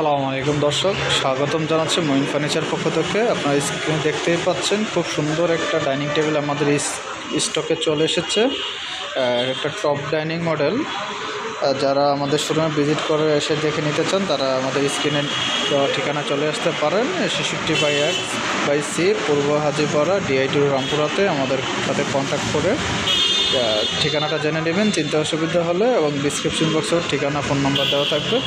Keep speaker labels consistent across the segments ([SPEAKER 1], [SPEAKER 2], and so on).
[SPEAKER 1] আসসালামু আলাইকুম দর্শক, স্বাগতম জানাচ্ছি মইন ফার্নিচার পক্ষ থেকে। আপনারা স্ক্রিনে দেখতেই পাচ্ছেন, খুব সুন্দর একটা ডাইনিং টেবিল আমাদের স্টকে চলে এসেছে। একটা টপ ডাইনিং মডেল। যারা আমাদের শোরুমে ভিজিট করে এসে দেখে নিতে চান, তারা আমাদের স্ক্রিনে ঠিকানা চলে আসতে পারেন। ছেষট্টি বাই এক by C Purba Hajipara DIT রামপুরাতে আমাদের সাথে কন্ট্যাক্ট করে ঠিকানাটা জেনে নেবেন। চিন্তা অসুবিধা হলে এবং ডিসক্রিপশন বক্সেও ঠিকানা ফোন নাম্বার দেওয়া থাকবে।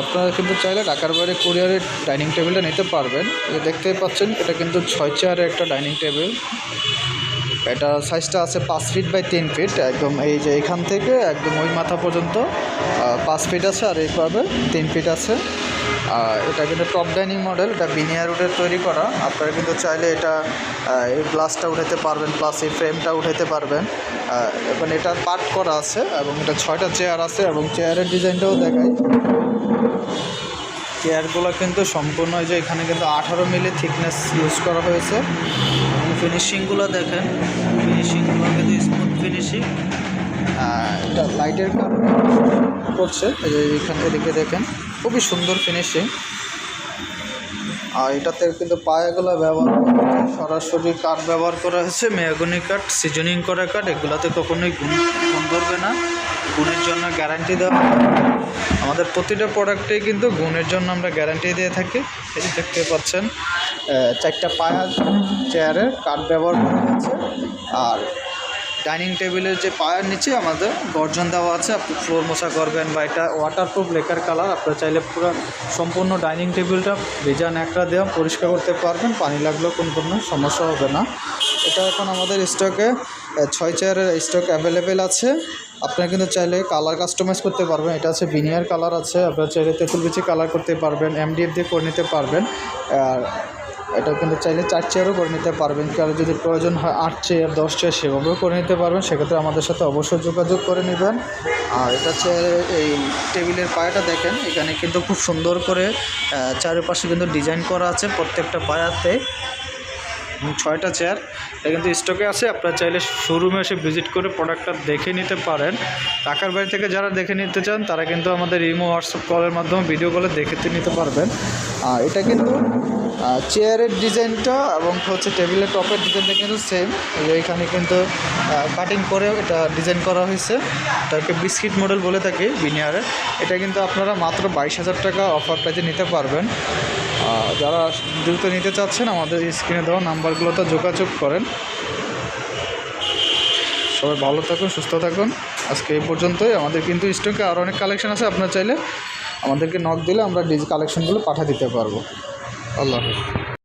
[SPEAKER 1] আপনারা কিন্তু চাইলে ঢাকার বাইরে কুরিয়ারের ডাইনিং টেবিলটা নিতে পারবেন। দেখতে পাচ্ছেন, এটা কিন্তু ছয় চেয়ারের একটা ডাইনিং টেবিল। এটা সাইজটা আছে পাঁচ ফিট বাই তিন ফিট, একদম এই যে এখান থেকে একদম ওই মাথা পর্যন্ত পাঁচ ফিট আছে আর এই পাবে তিন ফিট আছে। এটা কিন্তু টপ ডাইনিং মডেল এটা বিনিয়ার উডের তৈরি করা। আপনারা কিন্তু চাইলে এটা এই গ্লাসটা উঠাতে পারবেন প্লাস এই ফ্রেমটা উঠাতে পারবেন। এবং এটা পার্ট করা আছে এবং এটা ছয়টা চেয়ার আছে এবং চেয়ারের ডিজাইনটাও দেখায় চেয়ারগুলো কিন্তু সম্পূর্ণ যে এখানে কিন্তু আঠারো মিলি থিকনেস ইউজ করা হয়েছে। ফিনিশিংগুলো দেখেন। ফিনিশিংগুলো কিন্তু স্মুথ ফিনিশিং লাইটের কাজ করছে, এই যে এখানে এদিকে দেখেন। খুবই সুন্দর ফিনিশিং আর এটাতে কিন্তু পায়াগুলো ব্যবহার সরাসরি কাঠ ব্যবহার করা হয়েছে মেয়াগুনি কাঠ সিজনিং করা কাঠ এগুলাতে কখনোই গুণ গুণ ধরবে না। গুণের জন্য গ্যারান্টি দেওয়া আমাদের প্রতিটা প্রোডাক্টেই কিন্তু গুণের জন্য আমরা গ্যারান্টি দিয়ে থাকি। দেখতে পাচ্ছেন চারটা পায়া চেয়ারের কাঠ ব্যবহার করা হয়েছে। আর ডাইনিং টেবিলের যে পায়ের নিচে আমাদের গর্জন দেওয়া আছে, আপনি ফ্লোর মশা করবেন বা এটা ওয়াটারপ্রুফ লেকার কালার আপনারা চাইলে পুরো সম্পূর্ণ ডাইনিং টেবিলটা ভেজা ন্যাকড়া দেওয়া পরিষ্কার করতে পারবেন, পানি লাগলেও কোনো কোনো সমস্যা হবে না। এটা এখন আমাদের স্টকে ছয় চেয়ারের স্টক অ্যাভেলেবেল আছে। আপনারা কিন্তু চাইলে কালার কাস্টমাইজ করতে পারবেন, এটা আছে বিনিয়ার কালার আছে, আপনারা চাইলে তেঁতুল বিচি কালার করতে পারবেন এমডিএফ দিয়ে করে নিতে পারবেন। আর এটা কিন্তু চাইলে চার চেয়ারও করে নিতে পারবেন। কারও যদি প্রয়োজন হয় আট চেয়ার দশ চেয়ার সেভাবেও করে নিতে পারবেন। সেক্ষেত্রে আমাদের সাথে অবশ্যই যোগাযোগ করে নেবেন। আর এটা চেয়ারের এই টেবিলের পায়াটা দেখেন, এখানে কিন্তু খুব সুন্দর করে চারিপাশে কিন্তু ডিজাইন করা আছে প্রত্যেকটা পায়াতে। ছয়টা চেয়ার এটা কিন্তু স্টকে আছে, আপনারা চাইলে শোরুমে এসে ভিজিট করে প্রোডাক্টটা দেখে নিতে পারেন। ঢাকার বাড়ি থেকে যারা দেখে নিতে চান, তারা কিন্তু আমাদের ইমো হোয়াটসঅ্যাপ কলের মাধ্যমে ভিডিও কলে দেখে নিতে পারবেন। আর এটা কিন্তু চেয়ারের ডিজাইনটা এবং হচ্ছে টেবিলের টপের ডিজাইনটা কিন্তু সেম এখানে কিন্তু কাটিং করে এটা ডিজাইন করা হয়েছে। এটাকে বিস্কিট মডেল বলে থাকি বিনিয়ারে এটা কিন্তু আপনারা মাত্র বাইশ হাজার টাকা অফার প্রাইজে নিতে পারবেন। যারা দ্রুত নিতে চাচ্ছেন, আমাদের স্ক্রিনে দেওয়া নাম্বারগুলোতে যোগাযোগ করেন। সবাই ভালো থাকুন, সুস্থ থাকুন। আজকে এই পর্যন্তই। আমাদের কিন্তু স্টকে আরও অনেক কালেকশন আছে। আপনার চাইলে আমাদেরকে নক দিলে আমরা ডিজ কালেকশনগুলো পাঠিয়ে দিতে পারব। الله يحفظك